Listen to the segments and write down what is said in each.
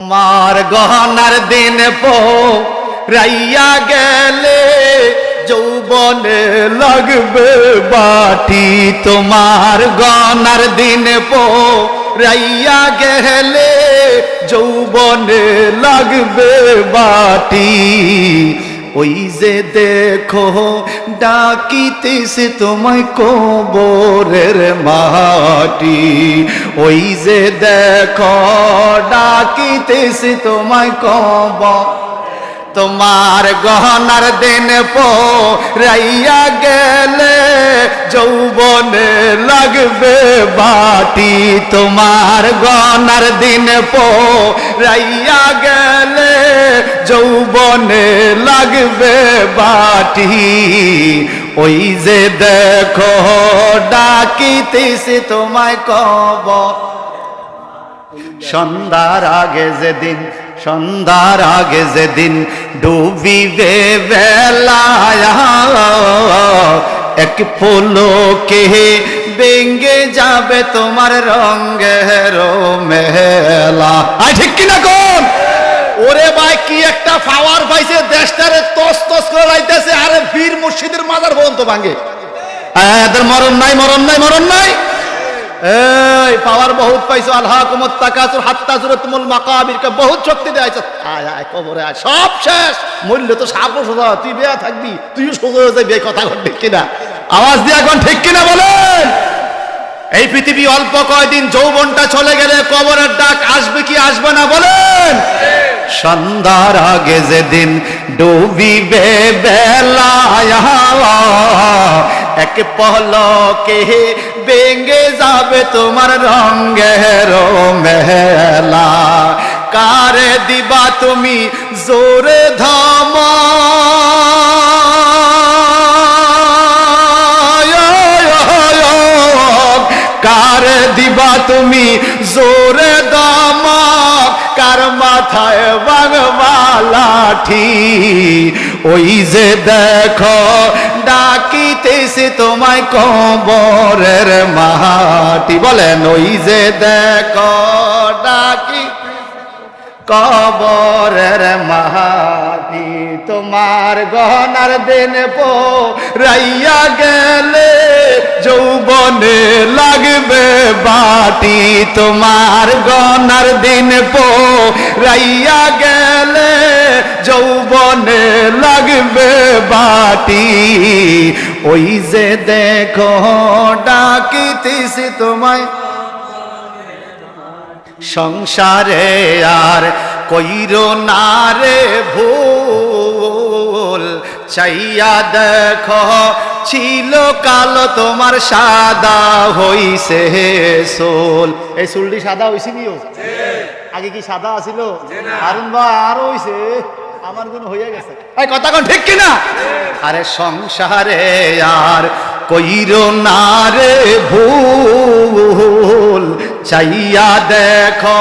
মার গহনার দিন পো রাইয়া গেলে যৌবনে লাগবে বাটি। তোমার গহনার দিন পো রাইয়া গেলে যৌবনে লাগবে বাটি। ওই যে দেখো, ডাকিতেছে তোমায় কবরের মাটি। ওই যে দেখো, ডাকিতেছে তোমায় কবর। তোমার গহনার দিন রাইয়া গেলে যৌবনে লাগবে বাটি। তোমার গহনার দিন পো রাইয়া গেলে যৌবনে লাগবে বাটি। ওই যে দেখো ডাকিতেছে তোমায় কবর। সন্ধ্যার আগে যেদিন, সন্ধ্যার আগে যেদিন ডুবিবে বেলায়, এক কে বেঙ্গে যাবে তোমার রঙ্গের মেলা। আই ঠিক কিনা কোন? ওরে ভাই, কি একটা পাওয়ার পাইছে দেশটারে তস তস করে মুর্শিদের মাজার পর্যন্ত ভাঙে। এদের মরণ নাই মরণ নাই মরণ নাই। এই পাওয়ার বহুত পাইছো আল্লাহ কুমত তাকাসুর হাত্তা সুরতুমুল মাকাবিরকে বহুত শক্তি দেয়াইছে। আয় আয় কবরে আয় সব শেষ। মূল্য তো সোজা তুই বেয়া থাকবি তুইও সোজা হয়ে যাবি এই কথা ঠিক কিনা? আওয়াজ দিয়ে এখন ঠিক কিনা বলেন? এই পৃথিবী অল্প কয়দিন যৌবনটা চলে গেলে কবরের ডাক আসবে কি আসবে না বলেন? সন্ধ্যার আগে যেদিন ডুবিবে বেলায় এক পলকে বেঙ্গে যাবে তোমার রঙ্গের মেলা। কারে দিবা তুমি জোরে ধাম? কার দিবা তুমি জোরে দাম কার মাথায় বাগবা লাঠি ওই যে দেখো, ডাকিতেছে তোমায় কবরের মাটি বলেন, ওই যে দেখো ডাকি কবরের মাহাতি তোমার গহনার দিন পো রাইয়া গেলে যৌবনে লাগবে বাটি তোমার গহনার দিন পো রাইয়া গেলে যৌবনে লাগবে বাটি। ওই যে দেখো ডাকিতেছি তোমায়। সংসারে আর কইর না রে ভুল। চাইয়া দেখো ছিল কালো, তোমার সাদা হইছে সোল। এই সাদা হইছে নিও আগে কি সাদা আছিল? বা আরও হইছে। আমার গুণ হইয়া গেছে। এই কথা কোন ঠিক কিনা? আরে সংসারে আর কইর না রে ভুল। চাইয়া দেখো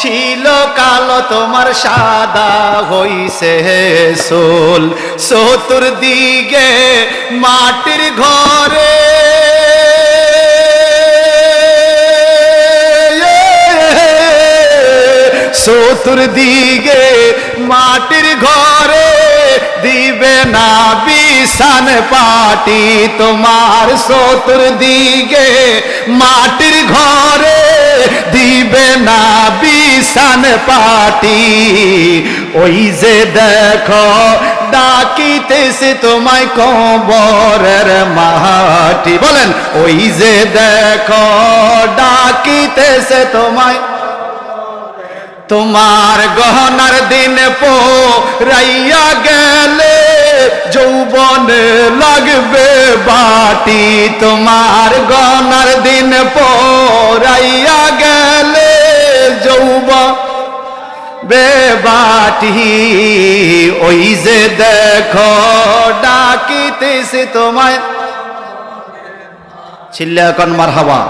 ছিল কালো, তোমার সাদা হইছে সোল চতুর দিকে মাটির ঘরে। চতুর দিকে মাটির ঘরে দিবে না বিছান পাটি। তোমার চতুর দিকে মাটির ঘরে বিছান পাটি ওই যে দেখো, ডাকিতেছে তোমায় কবরের মাটি বলেন, ওই যে দেখো, ডাকিতেছে তোমায়, তোমার গহনার দিন পো রাইয়া গেলে যৌবন লাগবে বাটি। তোমার গহনার দিন পো রাইয়া গেলে যৌবন বেবাটি ওই যে দেখো ডাকিতেছে তোমায়। ছিল্লা এখন মার হাবা